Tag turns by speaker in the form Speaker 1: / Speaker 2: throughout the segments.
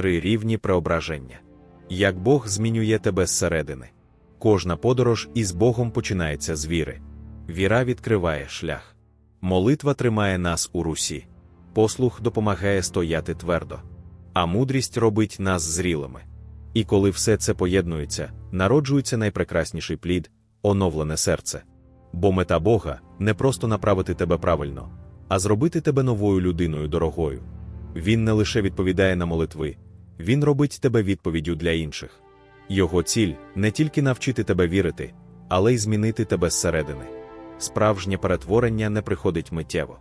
Speaker 1: Три рівні преображення. Як Бог змінює тебе зсередини. Кожна подорож із Богом починається з віри. Віра відкриває шлях. Молитва тримає нас у русі. Послух допомагає стояти твердо. А мудрість робить нас зрілими. І коли все це поєднується, народжується найпрекрасніший плід, оновлене серце. Бо мета Бога не просто направити тебе правильно, а зробити тебе новою людиною дорогою. Він не лише відповідає на молитви, він робить тебе відповіддю для інших. Його ціль не тільки навчити тебе вірити, але й змінити тебе зсередини. Справжнє перетворення не приходить миттєво.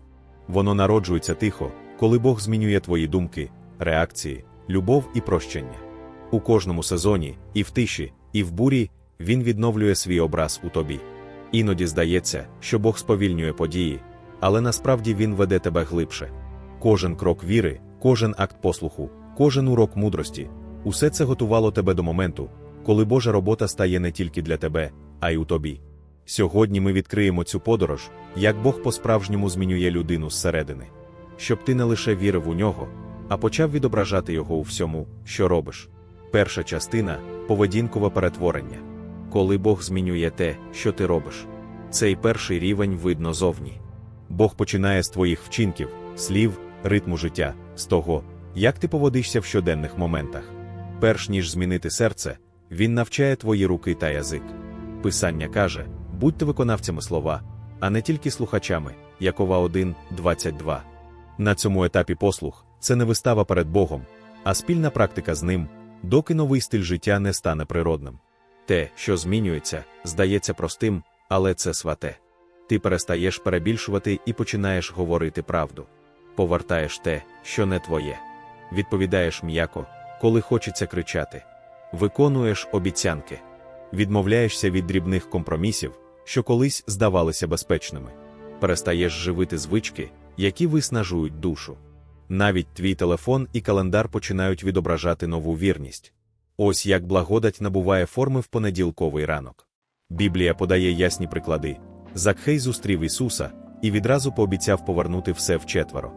Speaker 1: Воно народжується тихо, коли Бог змінює твої думки, реакції, любов і прощення. У кожному сезоні, і в тиші, і в бурі, він відновлює свій образ у тобі. Іноді здається, що Бог сповільнює події, але насправді Він веде тебе глибше. Кожен крок віри, кожен акт послуху, кожен урок мудрості усе це готувало тебе до моменту, коли Божа робота стає не тільки для тебе, а й у тобі. Сьогодні ми відкриємо цю подорож, як Бог по-справжньому змінює людину зсередини, щоб ти не лише вірив у нього, а почав відображати його у всьому, що робиш. Перша частина поведінкове перетворення. Коли Бог змінює те, що ти робиш. Цей перший рівень видно зовні. Бог починає з твоїх вчинків, слів, ритму життя, з того, як ти поводишся в щоденних моментах. Перш ніж змінити серце, Він навчає твої руки та язик. Писання каже: будьте виконавцями слова, а не тільки слухачами, Якова 1, 22. На цьому етапі послух це не вистава перед Богом, а спільна практика з ним, доки новий стиль життя не стане природним. Те, що змінюється, здається простим, але це свате. Ти перестаєш перебільшувати і починаєш говорити правду. Повертаєш те, що не твоє. Відповідаєш м'яко, коли хочеться кричати. Виконуєш обіцянки, відмовляєшся від дрібних компромісів, що колись здавалися безпечними. Перестаєш живити звички, які виснажують душу. Навіть твій телефон і календар починають відображати нову вірність. Ось як благодать набуває форми в понеділковий ранок. Біблія подає ясні приклади. Закхей зустрів Ісуса і відразу пообіцяв повернути все вчетверо.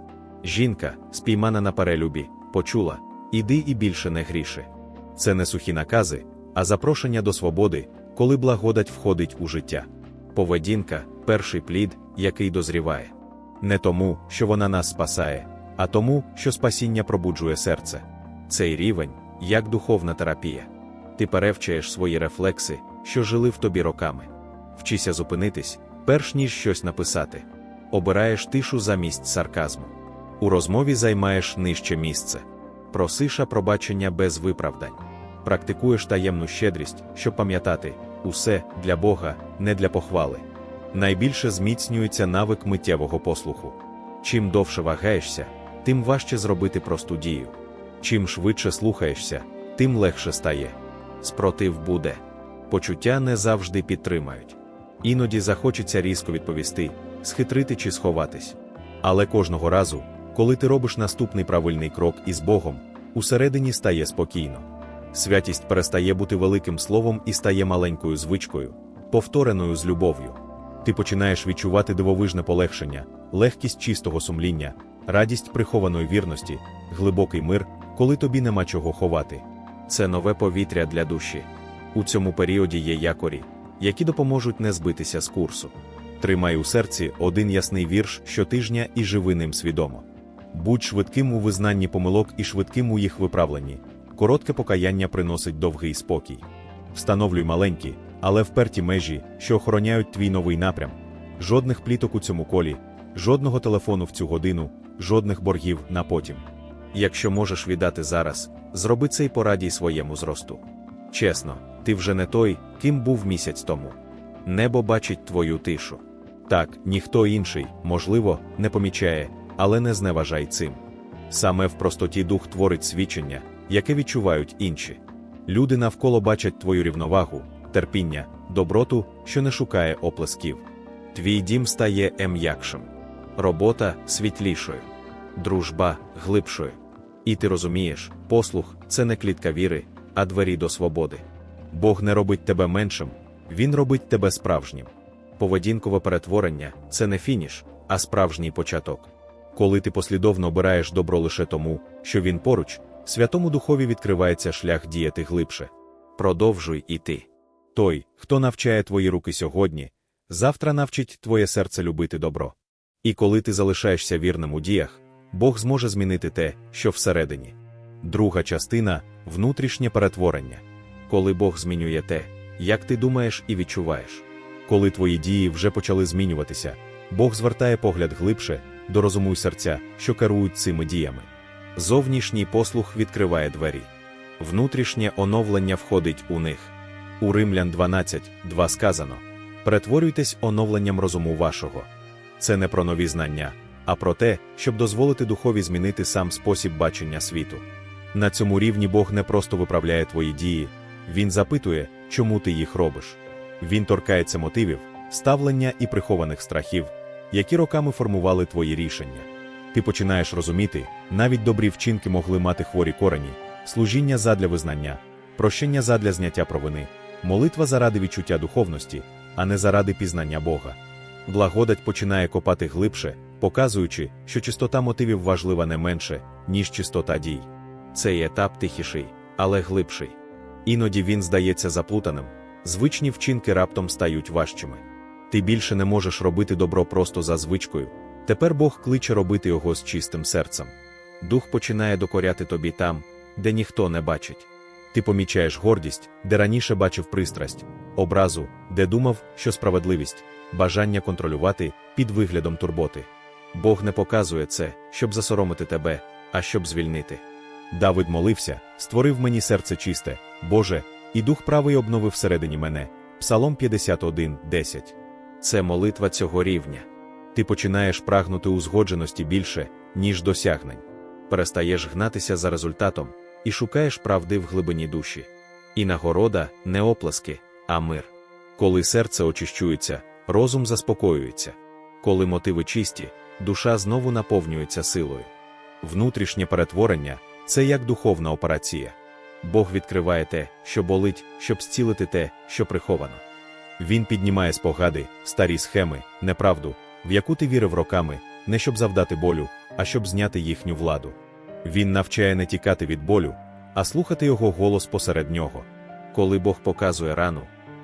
Speaker 1: Жінка, спіймана на перелюбі, почула іди і більше не гріши. Це не сухі накази, а запрошення до свободи, коли благодать входить у життя. Поведінка перший плід, який дозріває. Не тому, що вона нас спасає, а тому, що спасіння пробуджує серце. Цей рівень як духовна терапія. Ти перевчаєш свої рефлекси, що жили в тобі роками. Вчися зупинитись, перш ніж щось написати. Обираєш тишу замість сарказму. У розмові займаєш нижче місце. Просиша пробачення без виправдань. Практикуєш таємну щедрість, щоб пам'ятати усе для Бога, не для похвали. Найбільше зміцнюється навик миттєвого послуху. Чим довше вагаєшся, тим важче зробити просту дію. Чим швидше слухаєшся, тим легше стає. Спротив буде. Почуття не завжди підтримають. Іноді захочеться різко відповісти, схитрити чи сховатись. Але кожного разу, коли ти робиш наступний правильний крок із Богом, усередині стає спокійно. Святість перестає бути великим словом і стає маленькою звичкою, повтореною з любов'ю. Ти починаєш відчувати дивовижне полегшення, легкість чистого сумління, радість прихованої вірності, глибокий мир, коли тобі нема чого ховати. Це нове повітря для душі. У цьому періоді є якорі, які допоможуть не збитися з курсу. Тримай у серці один ясний вірш щотижня і живи ним свідомо. Будь швидким у визнанні помилок і швидким у їх виправленні. Коротке покаяння приносить довгий спокій. Встановлюй маленькі, але вперті межі, що охороняють твій новий напрям. Жодних пліток у цьому колі, жодного телефону в цю годину, жодних боргів на потім. Якщо можеш віддати зараз, зроби це й порадій своєму зросту. Чесно, ти вже не той, ким був місяць тому. Небо бачить твою тишу. Так, ніхто інший, можливо, не помічає, але не зневажай цим. Саме в простоті дух творить свідчення, яке відчувають інші. Люди навколо бачать твою рівновагу, терпіння, доброту, що не шукає оплесків. Твій дім стає ем'якшим, робота світлішою, дружба глибшою. І ти розумієш, послух це не клітка віри, а двері до свободи. Бог не робить тебе меншим, Він робить тебе справжнім. Поведінкове перетворення це не фініш, а справжній початок. Коли ти послідовно обираєш добро лише тому, що він поруч, Святому Духові відкривається шлях діяти глибше. Продовжуй іти. Той, хто навчає твої руки сьогодні, завтра навчить твоє серце любити добро. І коли ти залишаєшся вірним у діях, Бог зможе змінити те, що всередині. Друга частина внутрішнє перетворення. Коли Бог змінює те, як ти думаєш і відчуваєш. Коли твої дії вже почали змінюватися, Бог звертає погляд глибше до розуму й серця, що керують цими діями. Зовнішній послух відкриває двері, внутрішнє оновлення входить у них. У Римлян 12, 2 сказано: перетворюйтесь оновленням розуму вашого. Це не про нові знання, а про те, щоб дозволити духові змінити сам спосіб бачення світу. На цьому рівні Бог не просто виправляє твої дії, Він запитує, чому ти їх робиш. Він торкається мотивів, ставлення і прихованих страхів, які роками формували твої рішення. Ти починаєш розуміти, навіть добрі вчинки могли мати хворі корені, служіння задля визнання, прощення задля зняття провини, молитва заради відчуття духовності, а не заради пізнання Бога. Благодать починає копати глибше, показуючи, що чистота мотивів важлива не менше, ніж чистота дій. Цей етап тихіший, але глибший. Іноді він здається заплутаним, звичні вчинки раптом стають важчими. Ти більше не можеш робити добро просто за звичкою. Тепер Бог кличе робити його з чистим серцем. Дух починає докоряти тобі там, де ніхто не бачить. Ти помічаєш гордість, де раніше бачив пристрасть, образу, де думав, що справедливість, бажання контролювати під виглядом турботи. Бог не показує це, щоб засоромити тебе, а щоб звільнити. Давид молився, створив мені серце чисте, Боже, і дух правий обновив всередині мене. Псалом 51, 10. Це молитва цього рівня. Ти починаєш прагнути узгодженості більше, ніж досягнень. Перестаєш гнатися за результатом і шукаєш правди в глибині душі. І нагорода не оплески, а мир. Коли серце очищується, розум заспокоюється. Коли мотиви чисті, душа знову наповнюється силою. Внутрішнє перетворення це як духовна операція. Бог відкриває те, що болить, щоб зцілити те, що приховано. Він піднімає спогади, старі схеми, неправду, в яку ти вірив роками, не щоб завдати болю, а щоб зняти їхню владу. Він навчає не тікати від болю, а слухати його голос посеред нього. Коли Бог показує рану,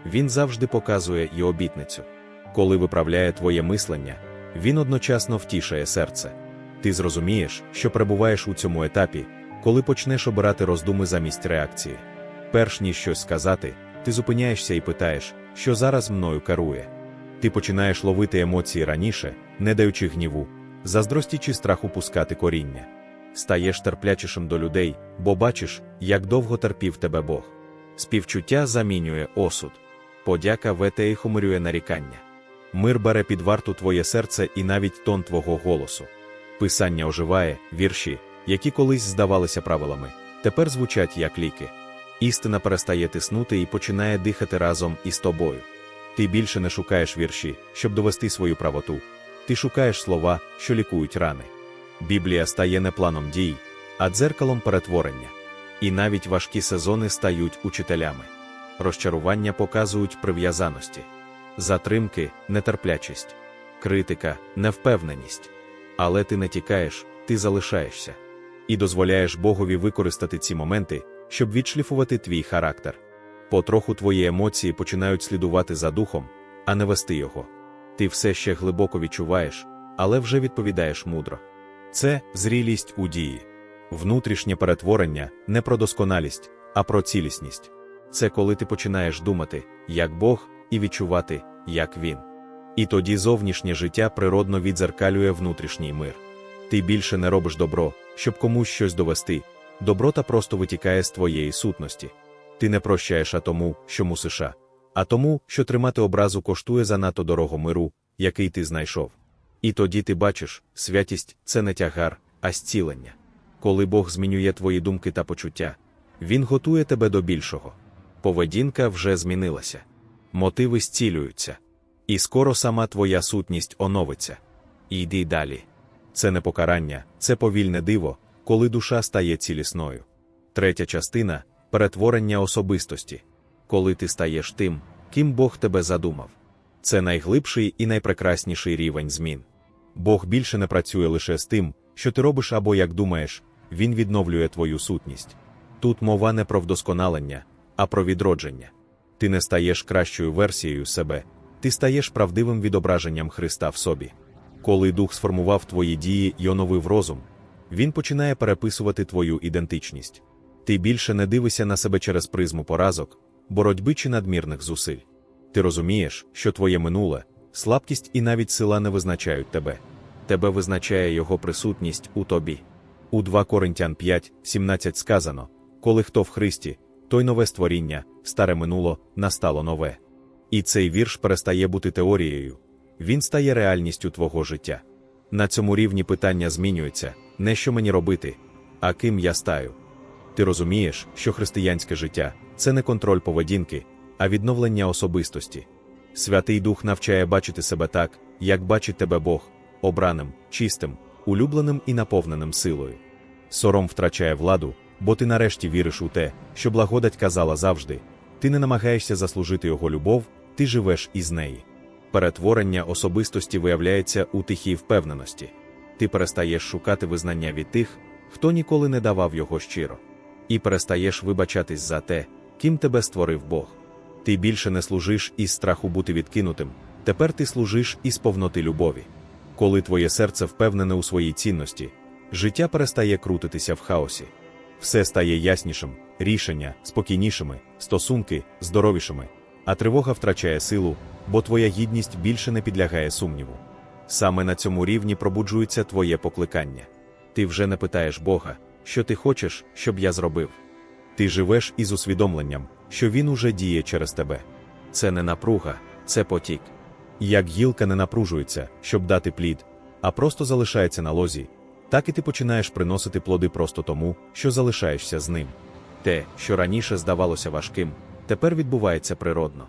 Speaker 1: Він завжди показує і обітницю. Коли виправляє твоє мислення, він одночасно втішає серце. Ти зрозумієш, що перебуваєш у цьому етапі, коли почнеш обирати роздуми замість реакції. Перш ніж щось сказати, ти зупиняєшся і питаєш, що зараз мною керує. Ти починаєш ловити емоції раніше, не даючи гніву, заздрості чи страху пускати коріння. Стаєш терплячішим до людей, бо бачиш, як довго терпів тебе Бог. Співчуття замінює осуд. Подяка вете і хумирює нарікання. Мир бере під варту твоє серце і навіть тон твого голосу. Писання оживає, вірші, які колись здавалися правилами, тепер звучать як ліки. Істина перестає тиснути і починає дихати разом із тобою. Ти більше не шукаєш вірші, щоб довести свою правоту. Ти шукаєш слова, що лікують рани. Біблія стає не планом дій, а дзеркалом перетворення. І навіть важкі сезони стають учителями. Розчарування показують прив'язаності, затримки, нетерплячість, критика, невпевненість. Але ти не тікаєш, ти залишаєшся і дозволяєш Богові використати ці моменти, щоб відшліфувати твій характер. Потроху твої емоції починають слідувати за духом, а не вести його. Ти все ще глибоко відчуваєш, але вже відповідаєш мудро. Це зрілість у дії, внутрішнє перетворення не про досконалість, а про цілісність. Це коли ти починаєш думати, як Бог, і відчувати, як Він. І тоді зовнішнє життя природно відзеркалює внутрішній мир. Ти більше не робиш добро, щоб комусь щось довести, доброта просто витікає з твоєї сутності. Ти не прощаєш а тому, що мусиш, а тому, що тримати образу коштує занадто дорого миру, який ти знайшов. І тоді ти бачиш, святість це не тягар, а зцілення. Коли Бог змінює твої думки та почуття, Він готує тебе до більшого. Поведінка вже змінилася, мотиви зцілюються, і скоро сама твоя сутність оновиться. йди далі. Це не покарання, це повільне диво, коли душа стає цілісною. Третя частина перетворення особистості, коли ти стаєш тим, ким Бог тебе задумав. Це найглибший і найпрекрасніший рівень змін. Бог більше не працює лише з тим, що ти робиш або як думаєш, він відновлює твою сутність. Тут мова не про вдосконалення, а про відродження. Ти не стаєш кращою версією себе, ти стаєш правдивим відображенням Христа в собі. Коли Дух сформував твої дії й оновив розум, він починає переписувати твою ідентичність. Ти більше не дивишся на себе через призму поразок, боротьби чи надмірних зусиль. Ти розумієш, що твоє минуле, слабкість і навіть сила не визначають тебе. Тебе визначає його присутність у тобі. У 2 Коринтян 5, 17 сказано: коли хто в Христі, той нове створіння, старе минуло, настало нове. І цей вірш перестає бути теорією, він стає реальністю твого життя. На цьому рівні питання змінюються не що мені робити, а ким я стаю. Ти розумієш, що християнське життя це не контроль поведінки, а відновлення особистості. Святий Дух навчає бачити себе так, як бачить тебе Бог, обраним, чистим, улюбленим і наповненим силою. Сором втрачає владу, бо ти нарешті віриш у те, що благодать казала завжди, ти не намагаєшся заслужити його любов, ти живеш із неї. Перетворення особистості виявляється у тихій впевненості. Ти перестаєш шукати визнання від тих, хто ніколи не давав його щиро, і перестаєш вибачатись за те, ким тебе створив Бог. Ти більше не служиш із страху бути відкинутим, тепер ти служиш із повноти любові. Коли твоє серце впевнене у своїй цінності, життя перестає крутитися в хаосі. Все стає яснішим, рішення спокійнішими, стосунки здоровішими, а тривога втрачає силу, бо твоя гідність більше не підлягає сумніву. Саме на цьому рівні пробуджується твоє покликання. Ти вже не питаєш Бога, що ти хочеш, щоб я зробив. Ти живеш із усвідомленням, що Він уже діє через тебе. Це не напруга, це потік. Як гілка не напружується, щоб дати плід, а просто залишається на лозі, так і ти починаєш приносити плоди просто тому, що залишаєшся з ним. Те, що раніше здавалося важким, тепер відбувається природно.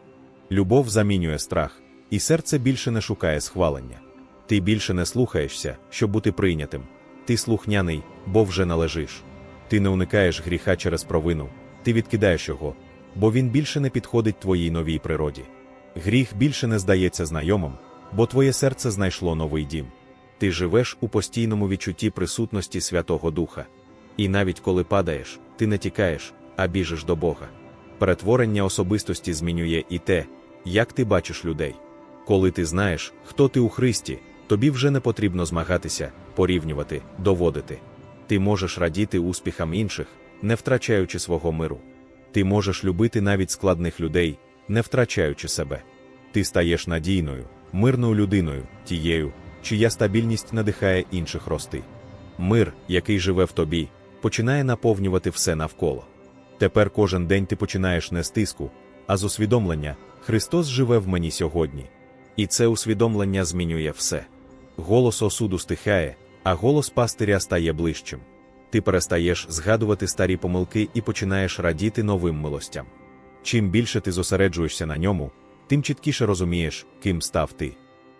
Speaker 1: Любов замінює страх, і серце більше не шукає схвалення. Ти більше не слухаєшся, щоб бути прийнятим. Ти слухняний, бо вже належиш. Ти не уникаєш гріха через провину, ти відкидаєш його, бо він більше не підходить твоїй новій природі. Гріх більше не здається знайомим, бо твоє серце знайшло новий дім. Ти живеш у постійному відчутті присутності Святого Духа. І навіть коли падаєш, ти не тікаєш, а біжиш до Бога. Перетворення особистості змінює і те, як ти бачиш людей. Коли ти знаєш, хто ти у Христі, тобі вже не потрібно змагатися, порівнювати, доводити. Ти можеш радіти успіхам інших, не втрачаючи свого миру. Ти можеш любити навіть складних людей, не втрачаючи себе. Ти стаєш надійною, мирною людиною, тією, чия стабільність надихає інших рости. Мир, який живе в тобі, починає наповнювати все навколо. Тепер кожен день ти починаєш не з тиску, а з усвідомлення Христос живе в мені сьогодні. І це усвідомлення змінює все. Голос осуду стихає, а голос пастиря стає ближчим. Ти перестаєш згадувати старі помилки і починаєш радіти новим милостям. Чим більше ти зосереджуєшся на ньому, тим чіткіше розумієш, ким став ти.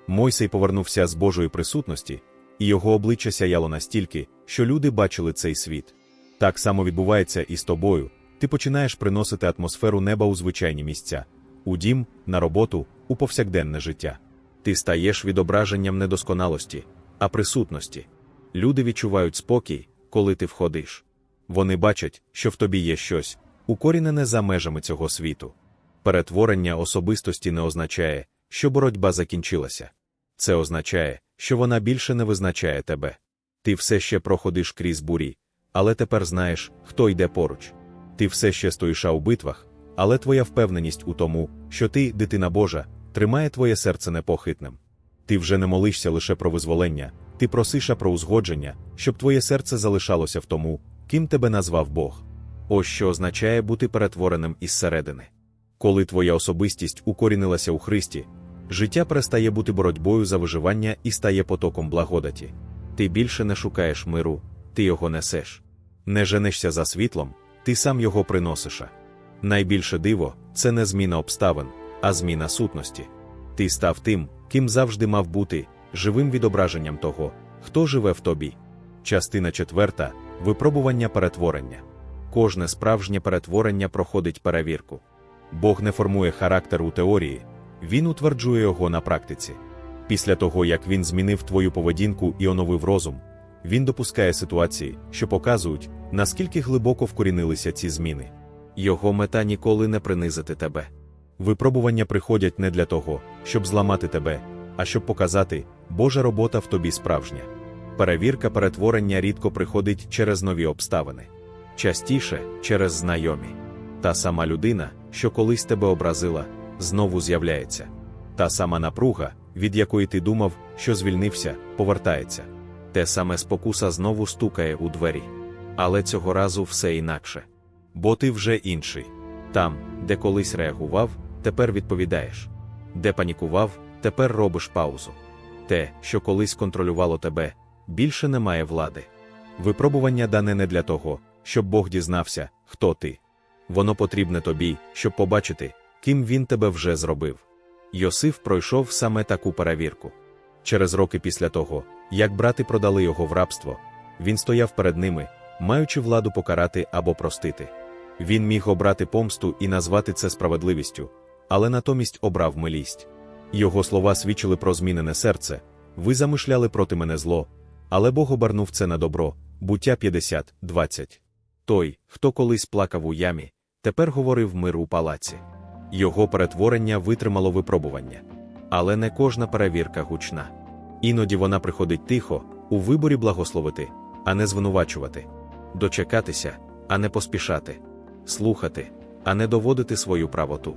Speaker 1: Мойсей повернувся з Божої присутності, і його обличчя сяяло настільки, що люди бачили цей світ. Так само відбувається і з тобою. Ти починаєш приносити атмосферу неба у звичайні місця, у дім, на роботу, у повсякденне життя. Ти стаєш відображенням недосконалості, а присутності. Люди відчувають спокій, коли ти входиш. Вони бачать, що в тобі є щось, укорінене за межами цього світу. Перетворення особистості не означає, що боротьба закінчилася. Це означає, що вона більше не визначає тебе. Ти все ще проходиш крізь бурі, але тепер знаєш, хто йде поруч. Ти все ще стоїш у битвах, але твоя впевненість у тому, що ти, дитина Божа, тримає твоє серце непохитним. Ти вже не молишся лише про визволення, ти просиша про узгодження, щоб твоє серце залишалося в тому, ким тебе назвав Бог. Ось що означає бути перетвореним із середини. Коли твоя особистість укорінилася у Христі, життя перестає бути боротьбою за виживання і стає потоком благодаті. Ти більше не шукаєш миру, ти його несеш. Не женешся за світлом, ти сам його приносиш. Найбільше диво це не зміна обставин, а зміна сутності. Ти став тим, ким завжди мав бути, живим відображенням того, хто живе в тобі. Частина четверта випробування перетворення. Кожне справжнє перетворення проходить перевірку. Бог не формує характер у теорії, Він утверджує його на практиці. Після того, як він змінив твою поведінку і оновив розум, він допускає ситуації, що показують, наскільки глибоко вкорінилися ці зміни. Його мета ніколи не принизити тебе. Випробування приходять не для того, щоб зламати тебе, а щоб показати, Божа робота в тобі справжня. Перевірка перетворення рідко приходить через нові обставини, частіше через знайомі. Та сама людина, що колись тебе образила, знову з'являється. Та сама напруга, від якої ти думав, що звільнився, повертається. Те саме спокуса знову стукає у двері. Але цього разу все інакше. Бо ти вже інший. Там, де колись реагував, тепер відповідаєш. Де панікував, тепер робиш паузу. Те, що колись контролювало тебе, більше не має влади. Випробування дане не для того, щоб Бог дізнався, хто ти. Воно потрібне тобі, щоб побачити, ким він тебе вже зробив. Йосиф пройшов саме таку перевірку. Через роки після того, як брати продали його в рабство, він стояв перед ними, маючи владу покарати або простити. Він міг обрати помсту і назвати це справедливістю, але натомість обрав милість. Його слова свідчили про змінене серце, ви замишляли проти мене зло, але Бог обернув це на добро, буття 50, 20. Той, хто колись плакав у ямі, тепер говорив мир у палаці. Його перетворення витримало випробування. Але не кожна перевірка гучна. Іноді вона приходить тихо, у виборі благословити, а не звинувачувати, дочекатися, а не поспішати, слухати, а не доводити свою правоту.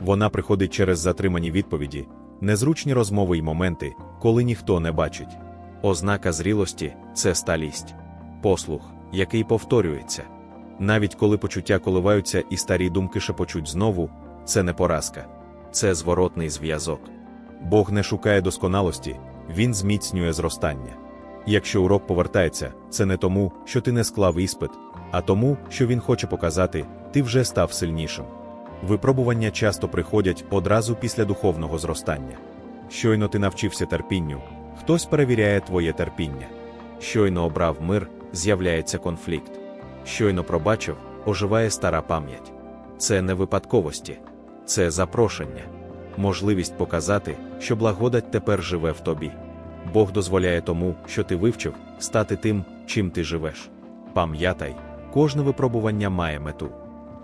Speaker 1: Вона приходить через затримані відповіді, незручні розмови й моменти, коли ніхто не бачить. Ознака зрілості це сталість, послух, який повторюється. Навіть коли почуття коливаються і старі думки шепочуть знову, це не поразка, це зворотний зв'язок. Бог не шукає досконалості, Він зміцнює зростання. Якщо урок повертається, це не тому, що ти не склав іспит, а тому, що він хоче показати, ти вже став сильнішим. Випробування часто приходять одразу після духовного зростання. Щойно ти навчився терпінню, хтось перевіряє твоє терпіння. Щойно обрав мир, з'являється конфлікт. Щойно пробачив, оживає стара пам'ять. Це не випадковості, це запрошення, можливість показати, що благодать тепер живе в тобі. Бог дозволяє тому, що ти вивчив, стати тим, чим ти живеш. Пам'ятай, кожне випробування має мету.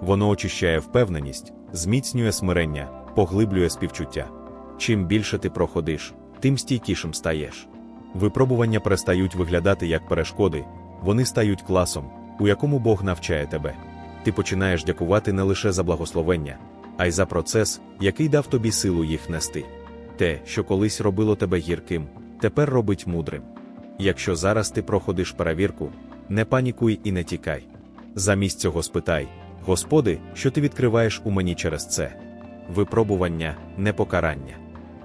Speaker 1: Воно очищає впевненість, зміцнює смирення, поглиблює співчуття. Чим більше ти проходиш, тим стійкішим стаєш. Випробування перестають виглядати як перешкоди, вони стають класом, у якому Бог навчає тебе. Ти починаєш дякувати не лише за благословення, а й за процес, який дав тобі силу їх нести. Те, що колись робило тебе гірким, тепер робить мудрим. Якщо зараз ти проходиш перевірку, не панікуй і не тікай. Замість цього спитай, Господи, що ти відкриваєш у мені через це? Випробування, не покарання.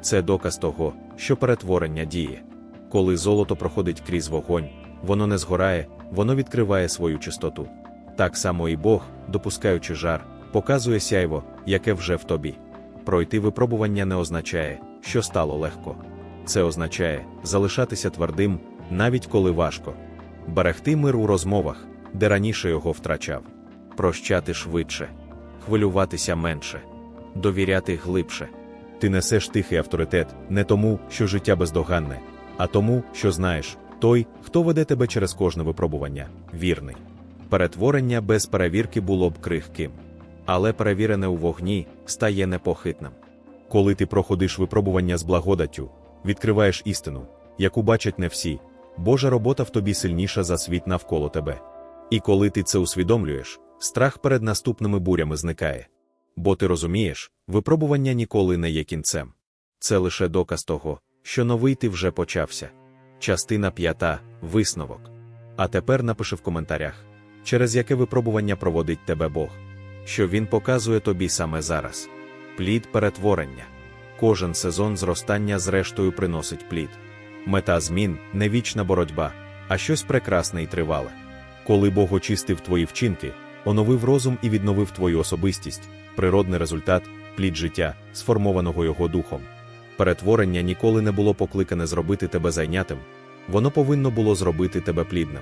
Speaker 1: Це доказ того, що перетворення діє. Коли золото проходить крізь вогонь, воно не згорає, воно відкриває свою чистоту. Так само і Бог, допускаючи жар, показує сяйво, яке вже в тобі. Пройти випробування не означає, що стало легко. Це означає залишатися твердим, навіть коли важко, берегти мир у розмовах, де раніше його втрачав, прощати швидше, хвилюватися менше, довіряти глибше. Ти несеш тихий авторитет не тому, що життя бездоганне, а тому, що знаєш, той, хто веде тебе через кожне випробування, вірний. Перетворення без перевірки було б крихким, але перевірене у вогні стає непохитним. Коли ти проходиш випробування з благодаттю, відкриваєш істину, яку бачать не всі, Божа робота в тобі сильніша за світ навколо тебе. І коли ти це усвідомлюєш, страх перед наступними бурями зникає. Бо ти розумієш, випробування ніколи не є кінцем. Це лише доказ того, що новий ти вже почався. Частина п'ята висновок. А тепер напиши в коментарях, через яке випробування проводить тебе Бог, що Він показує тобі саме зараз. Плід перетворення. Кожен сезон зростання зрештою приносить плід. Мета змін не вічна боротьба, а щось прекрасне і тривале. Коли Бог очистив твої вчинки, оновив розум і відновив твою особистість, природний результат, плід життя, сформованого його духом. Перетворення ніколи не було покликане зробити тебе зайнятим, воно повинно було зробити тебе плідним.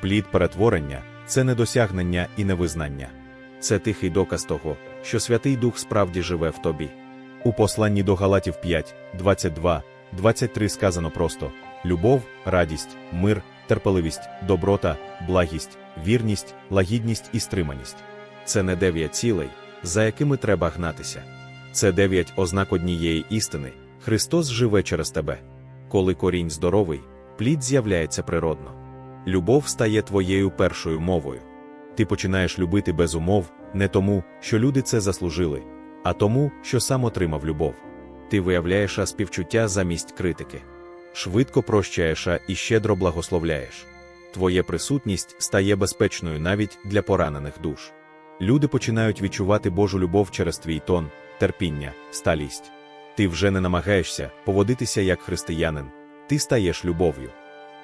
Speaker 1: Плід перетворення це не досягнення і не визнання. Це тихий доказ того, що Святий Дух справді живе в тобі. У посланні до Галатів 5, 22, 23 сказано просто: любов, радість, мир, терпеливість, доброта, благість, вірність, лагідність і стриманість. Це не дев'ять цілей, за якими треба гнатися. Це дев'ять ознак однієї істини. Христос живе через тебе. Коли корінь здоровий, плід з'являється природно. Любов стає твоєю першою мовою. Ти починаєш любити без умов, не тому, що люди це заслужили, а тому, що сам отримав любов. Ти виявляєш співчуття замість критики. Швидко прощаєш і щедро благословляєш. Твоя присутність стає безпечною навіть для поранених душ. Люди починають відчувати Божу любов через твій тон, терпіння, сталість. Ти вже не намагаєшся поводитися як християнин, ти стаєш любов'ю.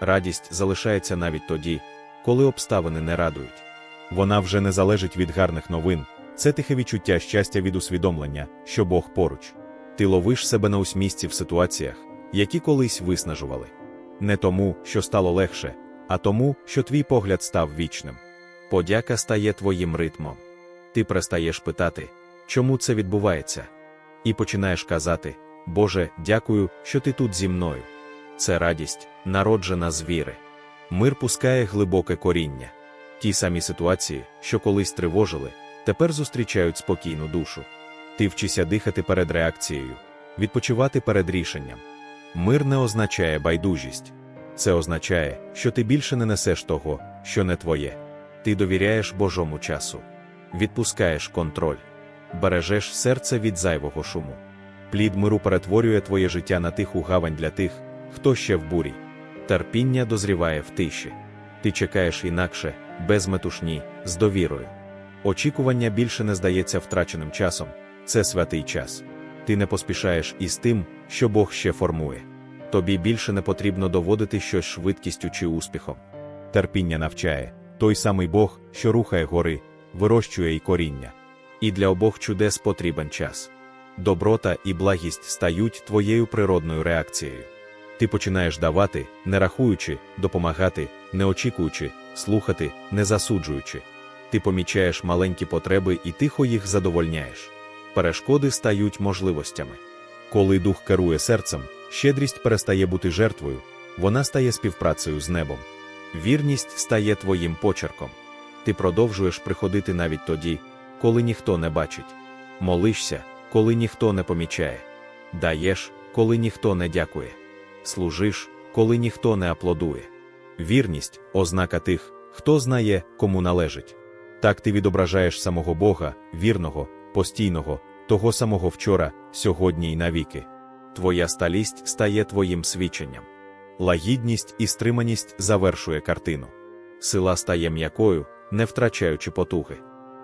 Speaker 1: Радість залишається навіть тоді, коли обставини не радують. Вона вже не залежить від гарних новин, це тихе відчуття щастя від усвідомлення, що Бог поруч. Ти ловиш себе на усмісті в ситуаціях, які колись виснажували. Не тому, що стало легше, а тому, що твій погляд став вічним. Подяка стає твоїм ритмом. Ти перестаєш питати, чому це відбувається, і починаєш казати: Боже, дякую, що ти тут зі мною. Це радість, народжена з віри. Мир пускає глибоке коріння. Ті самі ситуації, що колись тривожили, тепер зустрічають спокійну душу. Ти вчися дихати перед реакцією, відпочивати перед рішенням. Мир не означає байдужість. Це означає, що ти більше не несеш того, що не твоє. Ти довіряєш Божому часу, відпускаєш контроль, бережеш серце від зайвого шуму. Плід миру перетворює твоє життя на тиху гавань для тих, хто ще в бурі. Терпіння дозріває в тиші. Ти чекаєш інакше, без метушні, з довірою. Очікування більше не здається втраченим часом, це святий час. Ти не поспішаєш із тим, що Бог ще формує. Тобі більше не потрібно доводити щось швидкістю чи успіхом. Терпіння навчає той самий Бог, що рухає гори, вирощує й коріння. І для обох чудес потрібен час. Доброта і благість стають твоєю природною реакцією. Ти починаєш давати, не рахуючи, допомагати, не очікуючи, слухати, не засуджуючи. Ти помічаєш маленькі потреби і тихо їх задовольняєш. Перешкоди стають можливостями. Коли дух керує серцем, щедрість перестає бути жертвою, вона стає співпрацею з небом. Вірність стає твоїм почерком. Ти продовжуєш приходити навіть тоді, коли ніхто не бачить. Молишся, коли ніхто не помічає. Даєш, коли ніхто не дякує. Служиш, коли ніхто не аплодує. Вірність ознака тих, хто знає, кому належить. Так ти відображаєш самого Бога, вірного, постійного, того самого вчора, сьогодні й навіки. Твоя сталість стає твоїм свідченням. Лагідність і стриманість завершує картину. Сила стає м'якою, не втрачаючи потуги.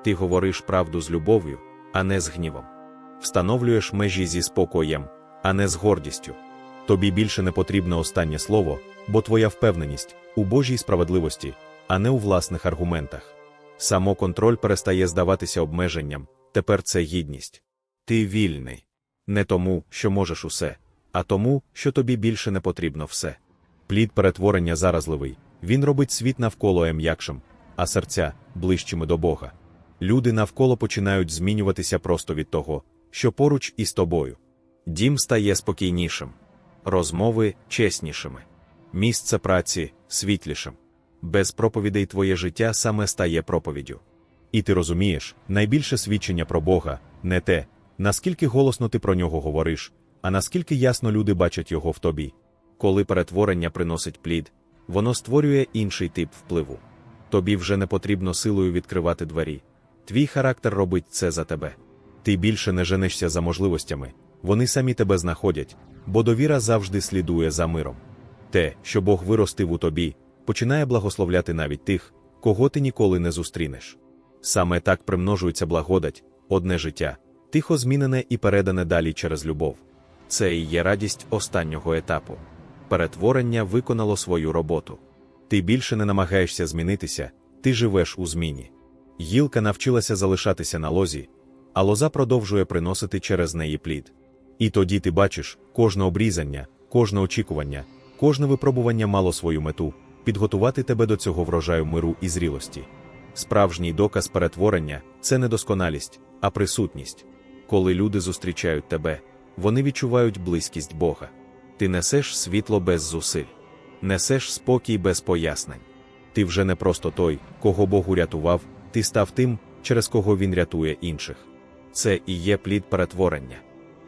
Speaker 1: Ти говориш правду з любов'ю, а не з гнівом. Встановлюєш межі зі спокоєм, а не з гордістю. Тобі більше не потрібно останнє слово, бо твоя впевненість у Божій справедливості, а не у власних аргументах. Самоконтроль перестає здаватися обмеженням, тепер це гідність. Ти вільний. Не тому, що можеш усе, а тому, що тобі більше не потрібно все. Плід перетворення заразливий, він робить світ навколо м'якшим, а серця ближчими до Бога. Люди навколо починають змінюватися просто від того, що поруч із тобою. Дім стає спокійнішим, розмови чеснішими, місце праці світлішим. Без проповідей твоє життя саме стає проповіддю. І ти розумієш, найбільше свідчення про Бога не те, наскільки голосно ти про нього говориш, а наскільки ясно люди бачать його в тобі. Коли перетворення приносить плід, воно створює інший тип впливу. Тобі вже не потрібно силою відкривати двері. Твій характер робить це за тебе. Ти більше не женешся за можливостями, вони самі тебе знаходять, бо довіра завжди слідує за миром. Те, що Бог виростив у тобі, починає благословляти навіть тих, кого ти ніколи не зустрінеш. Саме так примножується благодать, одне життя, тихо змінене і передане далі через любов. Це і є радість останнього етапу. Перетворення виконало свою роботу. Ти більше не намагаєшся змінитися, ти живеш у зміні. Гілка навчилася залишатися на лозі, а лоза продовжує приносити через неї плід. І тоді ти бачиш, кожне обрізання, кожне очікування, кожне випробування мало свою мету підготувати тебе до цього врожаю миру і зрілості. Справжній доказ перетворення це не досконалість, а присутність. Коли люди зустрічають тебе, вони відчувають близькість Бога. Ти несеш світло без зусиль. несеш спокій без пояснень. Ти вже не просто той, кого Бог урятував, ти став тим, через кого він рятує інших. Це і є плід перетворення.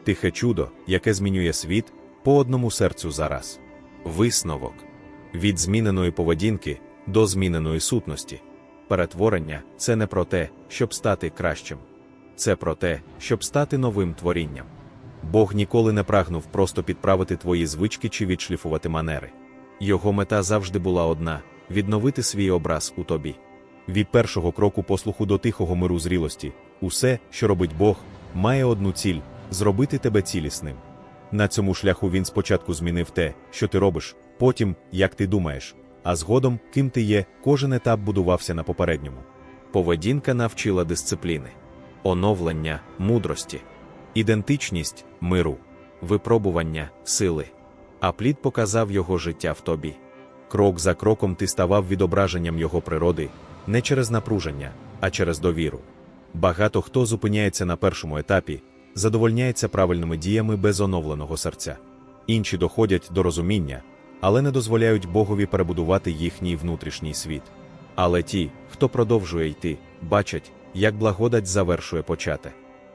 Speaker 1: Тихе чудо, яке змінює світ по одному серцю зараз. Висновок від зміненої поведінки до зміненої сутності. Перетворення це не про те, щоб стати кращим, це про те, щоб стати новим творінням. Бог ніколи не прагнув просто підправити твої звички чи відшліфувати манери. Його мета завжди була одна відновити свій образ у тобі. Від першого кроку послуху до тихого миру зрілості, усе, що робить Бог, має одну ціль зробити тебе цілісним. На цьому шляху він спочатку змінив те, що ти робиш, потім, як ти думаєш, а згодом, ким ти є, кожен етап будувався на попередньому. Поведінка навчила дисципліни, оновлення мудрості, ідентичність миру, випробування сили. А плід показав його життя в тобі. Крок за кроком ти ставав відображенням його природи не через напруження, а через довіру. Багато хто зупиняється на першому етапі, задовольняється правильними діями без оновленого серця. Інші доходять до розуміння, але не дозволяють Богові перебудувати їхній внутрішній світ. Але ті, хто продовжує йти, бачать, як благодать завершує почате.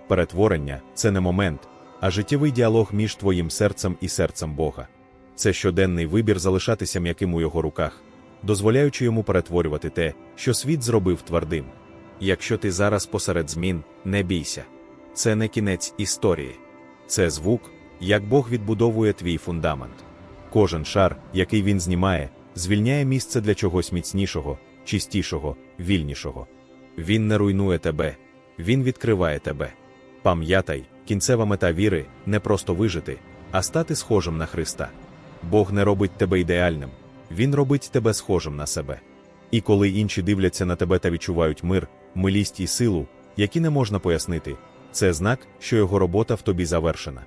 Speaker 1: Перетворення це не момент, а життєвий діалог між твоїм серцем і серцем Бога. Це щоденний вибір залишатися м'яким у його руках, дозволяючи йому перетворювати те, що світ зробив твердим. Якщо ти зараз посеред змін, не бійся. Це не кінець історії, це звук, як Бог відбудовує твій фундамент. Кожен шар, який він знімає, звільняє місце для чогось міцнішого, чистішого, вільнішого. Він не руйнує тебе, він відкриває тебе. Пам'ятай, кінцева мета віри не просто вижити, а стати схожим на Христа. Бог не робить тебе ідеальним, Він робить тебе схожим на себе. І коли інші дивляться на тебе та відчувають мир, милість і силу, які не можна пояснити, це знак, що його робота в тобі завершена.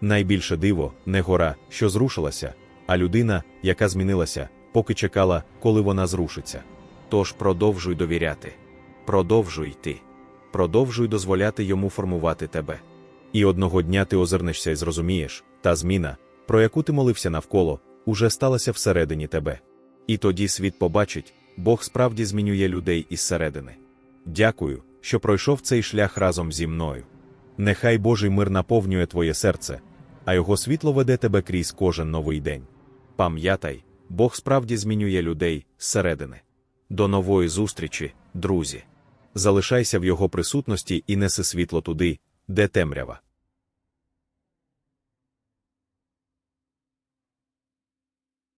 Speaker 1: Найбільше диво не гора, що зрушилася, а людина, яка змінилася, поки чекала, коли вона зрушиться. Тож продовжуй довіряти, продовжуй йти, продовжуй дозволяти йому формувати тебе. І одного дня ти озирнешся і зрозумієш, та зміна, про яку ти молився навколо, уже сталася всередині тебе. І тоді світ побачить, Бог справді змінює людей із середини. Дякую, що пройшов цей шлях разом зі мною. Нехай Божий мир наповнює твоє серце, а його світло веде тебе крізь кожен новий день. Пам'ятай, Бог справді змінює людей зсередини. До нової зустрічі, друзі. Залишайся в його присутності і неси світло туди, де темрява.